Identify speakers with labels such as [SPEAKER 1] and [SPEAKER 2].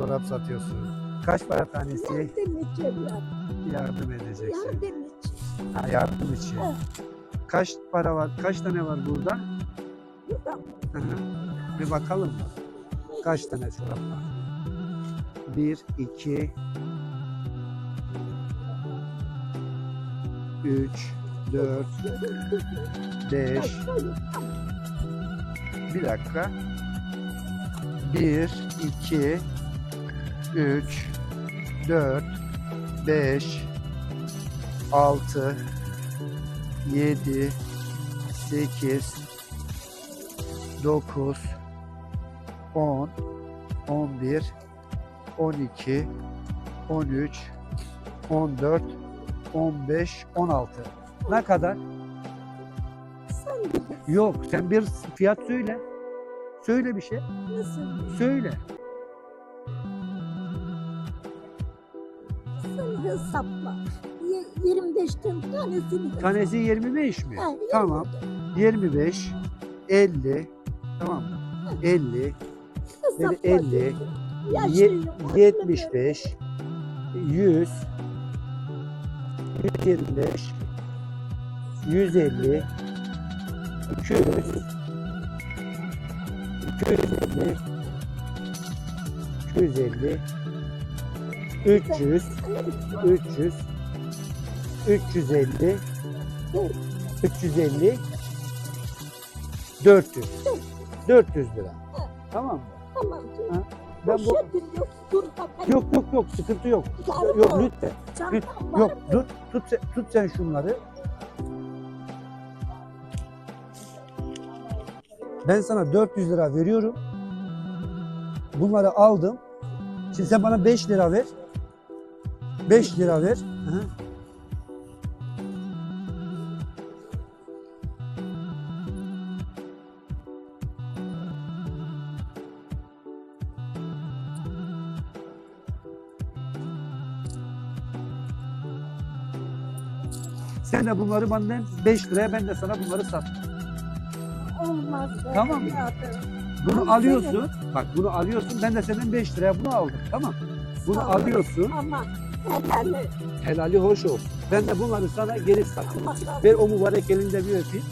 [SPEAKER 1] çorap satıyorsun. Kaç para tanesi?
[SPEAKER 2] Yardım evlat.
[SPEAKER 1] Yardım edeceksin.
[SPEAKER 2] Yardım için.
[SPEAKER 1] Ha, yardım için.
[SPEAKER 2] Evet.
[SPEAKER 1] Kaç para var? Kaç tane var burada? Hı hı. Bir bakalım mı? Kaç tane çorap var? Bir, iki, üç, dört, beş, bir dakika. Bir, iki, üç, dört, beş, altı, yedi, sekiz, dokuz, on, on bir, on iki, on üç, on dört, on beş, on altı. Ne kadar?
[SPEAKER 2] Sen.
[SPEAKER 1] Yok, sen bir fiyat söyle. Söyle bir şey.
[SPEAKER 2] Nasıl?
[SPEAKER 1] Söyle.
[SPEAKER 2] Sen hesapla. Ye- 25 tane tanesini hesapla.
[SPEAKER 1] Tanesi 25 mi?
[SPEAKER 2] Ha,
[SPEAKER 1] Tamam. 25, 50, tamam mı? 50,
[SPEAKER 2] Hesapla.
[SPEAKER 1] 50,
[SPEAKER 2] Yaşlıyım,
[SPEAKER 1] ye-
[SPEAKER 2] aklım
[SPEAKER 1] 75, 100, 125, 150, 200, 250, 250, 300, 300, 350, 350, 400. 400 lira. Tamam mı?
[SPEAKER 2] Tamam.
[SPEAKER 1] Ha, Ben bu
[SPEAKER 2] yok.
[SPEAKER 1] Yok yok sıkıntı yok. Yok lütfen. Lüt, yok dur tut sen, tut sen şunları. Ben sana 400 lira veriyorum. Bunları aldım. Şimdi sen bana 5 lira ver. 5 lira ver. Hı. Sen de bunları benden 5 liraya ben de sana bunları sat.
[SPEAKER 2] Olmaz.
[SPEAKER 1] Tamam mı? Bunu alıyorsun. Bak bunu alıyorsun. Ben de senden 5 liraya bunu aldım. Tamam. Bunu alıyorsun.
[SPEAKER 2] Ama helali.
[SPEAKER 1] Helali hoş olsun. Ben de bunları sana geri
[SPEAKER 2] razı
[SPEAKER 1] Ver o mübarek elinde bir öpeyim.